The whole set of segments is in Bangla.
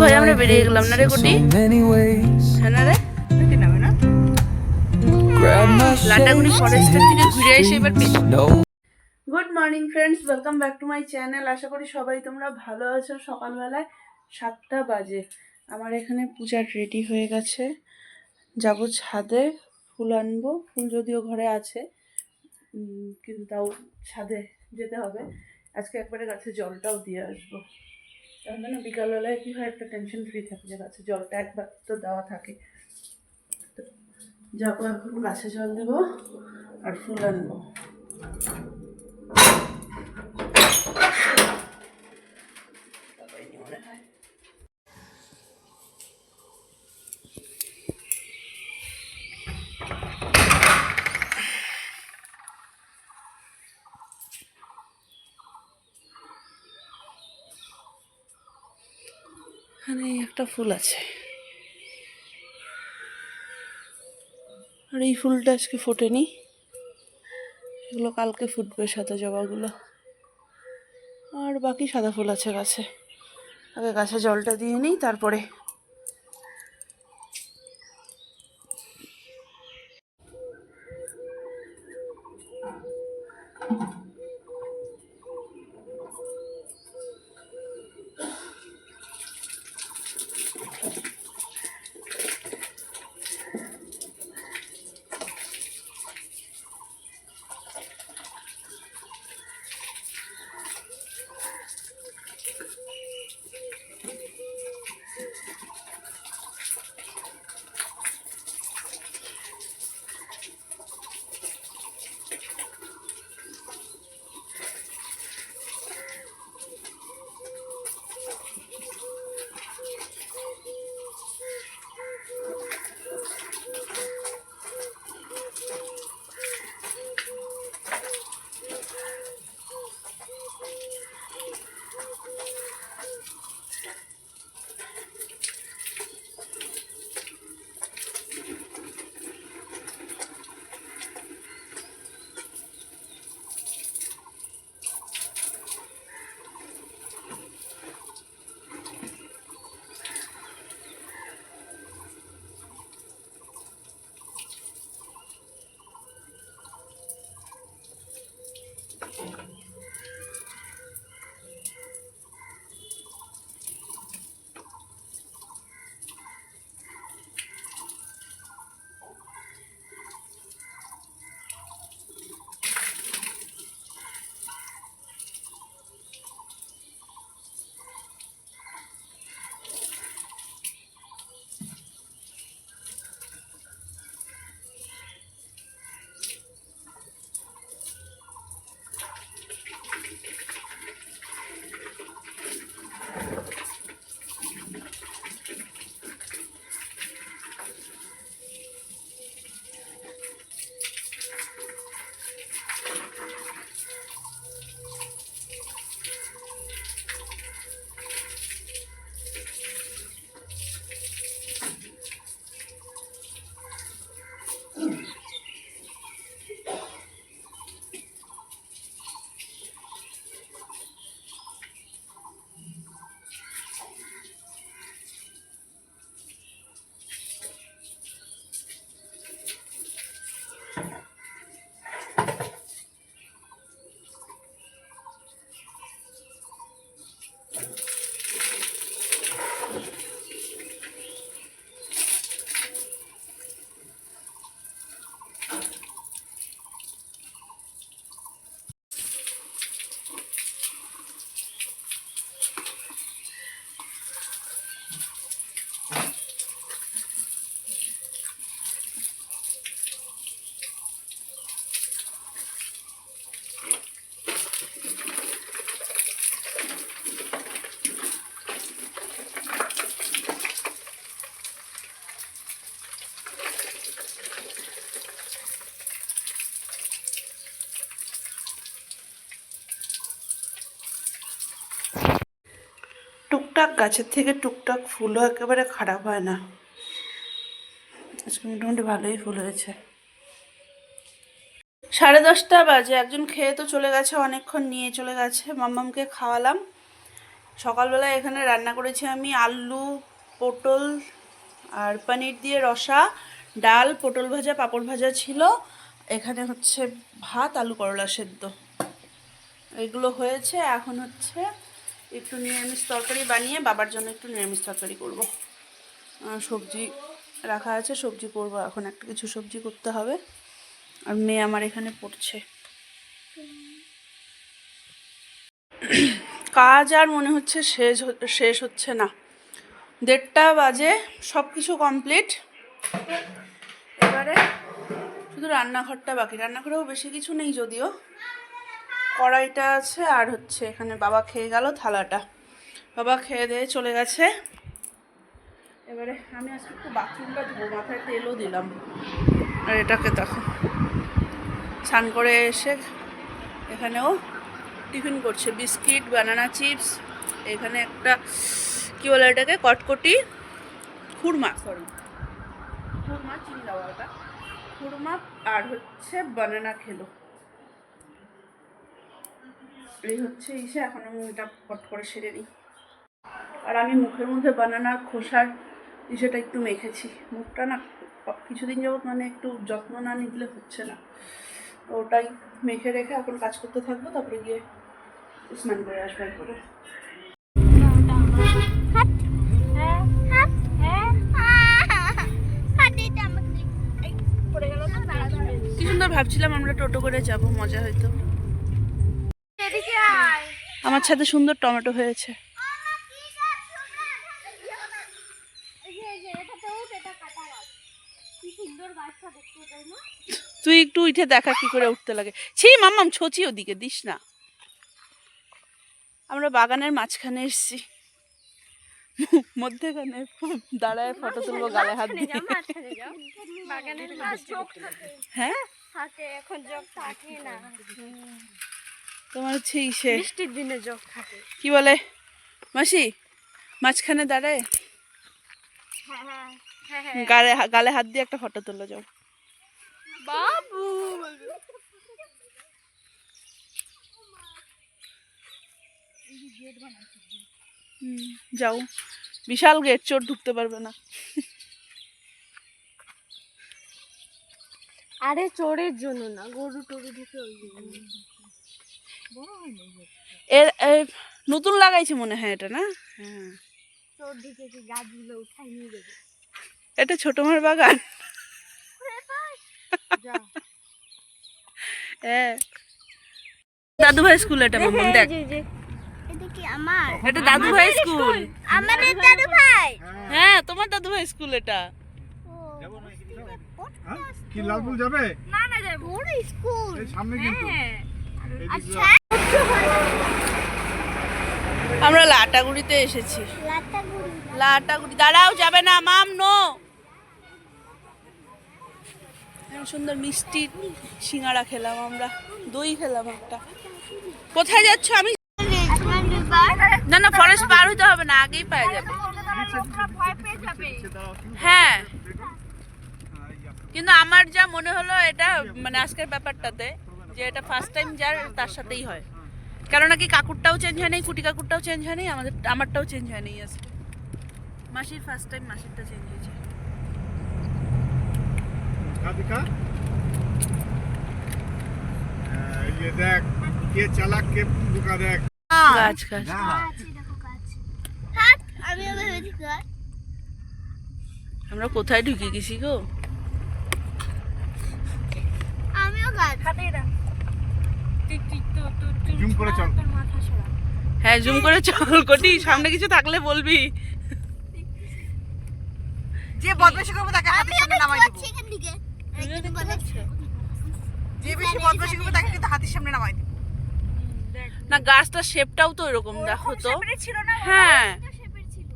ভয়ে আমরা বেরিয়ে গেলাম না রে কুটি হ্যাঁ না রে নাকি নামে না লাটাগুড়ি ফরেস্টের থেকে ঘুরে এসে এবার good morning friends welcome back to my channel আশা করি সবাই তোমরা ভালো আছো। সকালবেলায় সাতটা বাজে। আমার এখানে পূজার রেডি হয়ে গেছে। যাব ছাদে ফুল আনব। ফুল যদিও ঘরে আছে কিন্তু তাও ছাদে যেতে হবে। আজকে একবারে গাছে জলটাও দিয়ে আসব। তাহলে না, বিকালবেলায় কী হয়, একটা টেনশন ফ্রি থাকে যে গাছে জলটা একবার তো দেওয়া থাকে। যাব এখন গাছে জল দেবো আর ফুল আনব। এখানে একটা ফুল আছে। আর এই ফুলটা আজকে ফোটেনি। এগুলো কালকে ফুটবে সাদা জবাগুলো। আর বাকি সাদা ফুল আছে গাছে। আগে গাছে জলটা দিয়ে নিই, তারপরে টুকটাক, গাছের থেকে টুকটাক ফুলও একেবারে খারাপ হয় না। আজকে মোটামুটি ভালোই ফুল হয়েছে। সাড়ে দশটা বাজে, একজন খেয়ে তো চলে গেছে, অনেকক্ষণ নিয়ে চলে গেছে। মাম্মামকে খাওয়ালাম। সকালবেলা এখানে রান্না করেছি আমি আলু, পটল আর পনির দিয়ে রসা, ডাল, পটল ভাজা, পাঁপড় ভাজা ছিল। এখানে হচ্ছে ভাত, আলু করলা সেদ্ধ। এগুলো হয়েছে, এখন হচ্ছে একটু নিরামিষ তরকারি বানিয়ে বাবার জন্য একটু নিরামিষ তরকারি করব। সবজি রাখা আছে, সবজি করব। এখন একটা কিছু সবজি করতে হবে। আর মেয়ে আমার এখানে পড়ছে। কাজ আর মনে হচ্ছে শেষ শেষ হচ্ছে না। দেড়টা বাজে সব কিছু কমপ্লিট। এবারে শুধু রান্নাঘরটা বাকি। রান্নাঘরেও বেশি কিছু নেই যদিও। কড়াইটা আছে, আর হচ্ছে এখানে বাবা খেয়ে গেল থালাটা। বাবা খেয়ে দিয়ে চলে গেছে। এবারে আমি আজকে একটু বাথরুমটা ধোবো, মাথায় তেলও দিলাম। আর এটাকে দেখো, স্নান করে এসে এখানেও টিফিন করছে। বিস্কিট, বানানা চিপস, এখানে একটা, কী বলে এটাকে, কটকটি খুরমা সরি খুরমা চিনি দেওয়া ওটা। খুরমা আর হচ্ছে বানানা খেলো। এই হচ্ছে ইসে এখন আমি এটা পট করে সেরে নিই। আর আমি মুখের মধ্যে বানানা খোসার ইসেটা একটু মেখেছি। মুখটা না, কিছুদিন যাবত মানে একটু যত্ন না নিলে হচ্ছে না। ওটাই মেখে রেখে এখন কাজ করতে থাকব, তারপরে গিয়ে স্নান করে আসব করে কি সুন্দর ভাবছিলাম আমরা টোটো করে যাব, মজা হইতো আমার ছাদে সুন্দর টমেটো হয়েছে। তুই একটু উঠে দেখা কি করে উঠতে লাগে। ছি মাম্মাম ছচি ওদিকে দিস না। আমরা বাগানের মাঝখানে এসেছি। মধ্যেখানে দাঁড়ায় ফটো তুলবো গালে হাত দিয়ে। হ্যাঁ? এখন যোগ থাকে না। তোমার হচ্ছে ইসে বৃষ্টির দিনে থাকে। কি বলে? মাসি মাঝখানে দাঁড়ায়? হ্যাঁ হ্যাঁ হ্যাঁ গালে গালে হাত দিয়ে একটা ফটো তুলে যাও। বাবু! যাও। বিশাল গেট চোর ঢুকতে পারবে না। আরে চোরের জন্য না গরু টরু ঢুকে ওই জন্য। এর নতুন লাগাইছে মনে হয় এটা না? হ্যাঁ। এটা ছোট মার বাগান। হ্যাঁ। দাদু ভাই স্কুল এটা মামুন দেখ। জি জি। এটা আমার? দাদু ভাই স্কুল। আমাদের দাদু ভাই হ্যাঁ তোমার দাদু ভাই স্কুল এটা। হ্যাঁ? কি লালপুর যাবে? না না যাই বড় স্কুল। সামনে কিন্তু। হ্যাঁ। আচ্ছা আমরা লাটাগুড়িতে এসেছি। লাটাগুড়ি। দাঁড়াও, যাবে না, মাম, নো। সুন্দর মিষ্টি সিঙ্গারা খেলাম আমরা, দই খেলাম একটা। কোথায় যাচ্ছ? আমি না না ফরেস্ট পার হতে হবে না, আগেই পাওয়া যাবে। হ্যাঁ। কিন্তু আমার যা মনে হলো, এটা মানে আজকের ব্যাপারটাতে, যে এটা ফার্স্ট টাইম যার, তার সাথেই হয়। কেননা কি কাকুরটাও চেঞ্জ হয় হয়নি কুটি কাকুরটাও চেঞ্জ হয়নি আমাদের আমারটাও চেঞ্জ হয়নি আজকে মাসির ফার্স্ট টাইম মাসিরটা চেঞ্জ হয়েছে। রাধিকা এই যে দেখ কে চালাক কে বোকা দেখ। গাছ গাছ। আমরা কোথায় ঢুকে গেছি গো? আমিও গাছ। হাতে এটা জুম করে চল। হ্যাঁ জুম করে চল কোটি? সামনে কিছু থাকলে বলবি। যে বদমাশি করব তাকে হাতের সামনে নামাই দেবো। সেখান দিকে যে বেশি বদমাশি করব তাকে কিন্তু হাতের সামনে নামাই দেবো। না গাছটার শেপটাও তো এরকম দেখো তো। ছিল না হ্যাঁ। ছিল।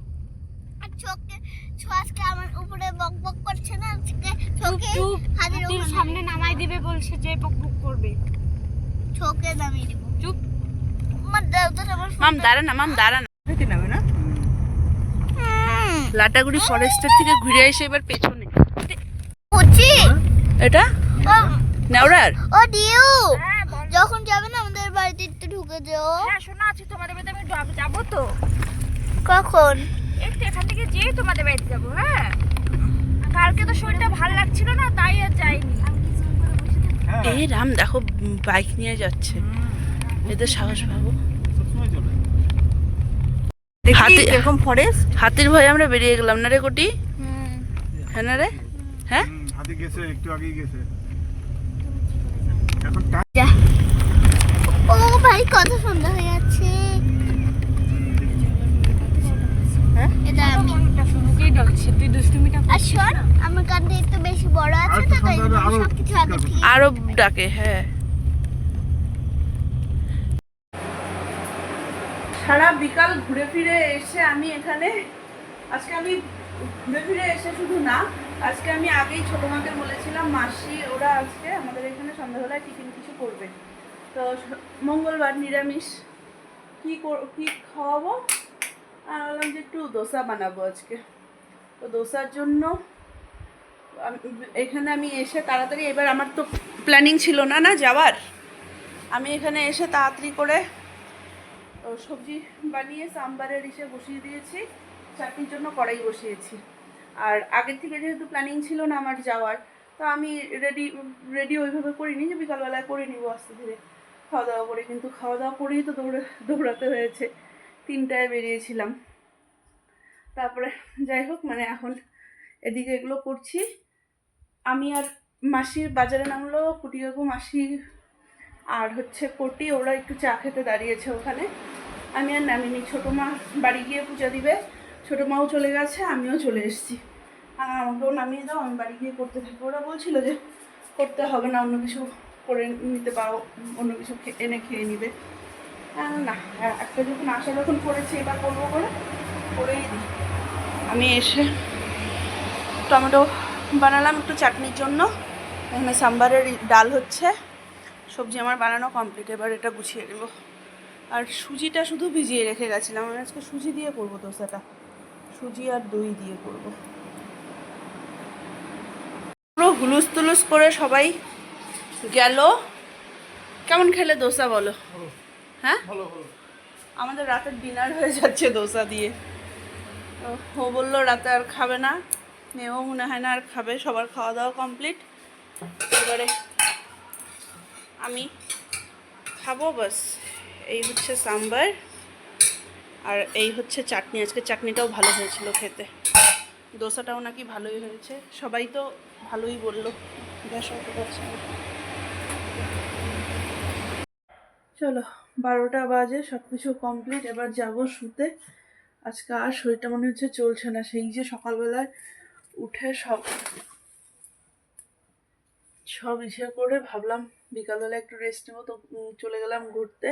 আর চোখে ছোঁয়াজকে আমার উপরে বক বক করছে না আজকে চোখে হাতের উপর। সামনে নামাই দিবে বলছে যে বক বক করবে। চোখে নামিয়ে দিব চুপ। আমার দাও আমার মাম দাঁড়া না মাম দাঁড়া না। নামে না? লাটাগুড়ি ফরেস্টের থেকে ঘুরে এসে এবার পেছনে। হচ্ছে এটা? ও নেওড়ার ও ডিউ। যখন যাবে না আমাদের বাড়িতে একটু ঢুক যেও। হ্যাঁ শোনা আছে তোমাদের বাড়িতে আমি যাব- যাব তো। কখন? একটু এখান থেকে যেয়ে তোমাদের বাড়িতে যাব হ্যাঁ? কালকে তো শরীরটা ভালো লাগছিল না তাই হ্যাঁ। এই রাম দেখো বাইক নিয়ে যাচ্ছে। এদের সাহস পাবো। হাতি- এরকম ফরেস্ট হাতির ভয়ে আমরা বেরিয়ে গেলাম না রে কোটি? হ্যাঁ না রে? হ্যাঁ? হাতি গেছে একটু আগেই গেছে। ও ভাই কত সুন্দর হয়ে যাচ্ছে। হ্যাঁ? এটা আমি। তুই দুষ্টুমিটা আর শোন আমার কানটা একটু বেশি বড় আছে তো তাই সবকিছু আগে থেকে আরও ডাকে হ্যাঁ। সারা বিকাল ঘুরে ফিরে এসে আমি এখানে আজকে আমি ঘুরে ফিরে এসে শুধু না আজকে আমি আগেই ছোটো মাকে বলেছিলাম মাসি ওরা আজকে আমাদের এখানে সন্ধ্যাবেলায় টিফিন কিছু করবে। তো মঙ্গলবার নিরামিষ। কী কর- কী খাওয়াবো? আমি বললাম যে একটু দোসা বানাবো আজকে। তো দোসার জন্য এখানে আমি এসে তাড়াতাড়ি, এবার আমার তো প্ল্যানিং ছিল না না যাওয়ার। আমি এখানে এসে তাড়াতাড়ি করে সবজি বানিয়ে, সাম্বারের ইসে বসিয়ে দিয়েছি, চাটনির জন্য কড়াই বসিয়েছি। আর আগের থেকে যেহেতু প্ল্যানিং ছিল না আমার যাওয়ার, তো আমি রেডি রেডি ওইভাবে করিনি যে বিকালবেলায় করে নিবো আস্তে ধীরে। খাওয়া দাওয়া করে, কিন্তু খাওয়া দাওয়া করেই তো দৌড়ে, দৌড়াতে হয়েছে। তিনটায় বেরিয়েছিলাম। তারপরে যাই হোক মানে এখন এদিকে এগুলো করছি। আমি আর মাসির বাজারে নামলো কুটি কাকু মাসি আর হচ্ছে কোটি ওরা একটু চা খেতে দাঁড়িয়েছে ওখানে। আমি আর নামিনি, ছোটো মা বাড়ি গিয়ে পূজা দিবে। ছোটো মাও চলে গেছে, আমিও চলে এসেছি। আর আমাকেও নামিয়ে দাও, আমি বাড়ি গিয়ে করতে থাকি। ওরা বলছিল যে করতে হবে না, অন্য কিছু করে নিতে পারো, অন্য কিছু এনে খেয়ে নিবে। না একটা যখন আশা যখন করেছি এবার করব করে করেই আমি এসে টমেটো বানালাম একটু চাটনির জন্য। এখানে সাম্বারের ডাল হচ্ছে। সবজি আমার বানানো কমপ্লিট এবার এটা গুছিয়ে নেব। আর সুজিটা শুধু ভিজিয়ে রেখে গেছিলাম। আমি আজকে সুজি দিয়ে করব দোসাটা। সুজি আর দই দিয়ে করব। পুরো হুলুস তুলুস করে সবাই গেল। কেমন খেলে দোসা বলো? হ্যাঁ? আমাদের রাতের ডিনার হয়ে যাচ্ছে দোসা দিয়ে। ও বলল রাতে আর খাবে না। মেয়েও মনে হয় না আর খাবে, সবার খাওয়া দাওয়া কমপ্লিট এবারে আমি খাব, বাস। এই হচ্ছে সাম্বার, আর এই হচ্ছে চাটনি। আজকে চাটনিটাও ভালো হয়েছিল খেতে। দোসাটাও নাকি ভালোই হয়েছে। সবাই তো ভালোই বলল। চলো, বারোটা বাজে সব কিছু কমপ্লিট এবার যাব শুতে। আজকে আর শরীরটা মনে হচ্ছে চলছে না। সেই যে সকালবেলায় উঠে সব সব ইসে করে ভাবলাম বিকালবেলা একটু রেস্ট নেব। তো চলে গেলাম ঘুরতে।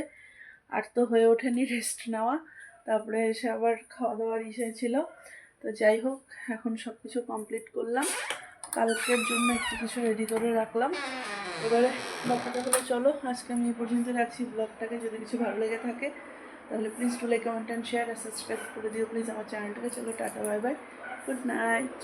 আর তো হয়ে ওঠেনি রেস্ট নেওয়া। তারপরে এসে আবার খাওয়া দাওয়ার ইসে ছিল। তো যাই হোক, এখন সব কিছু কমপ্লিট করলাম। কালকের জন্য একটু কিছু রেডি করে রাখলাম। এবারে ব্লগটা হলো চলো, আজকে আমি এই পর্যন্ত রাখছি। ব্লগটাকে যদি কিছু ভালো লেগে থাকে, তাহলে please to like comment and share R subscribe করে দিও। প্লিজ আমার চ্যানেলটাকে চলো, tata bye bye good night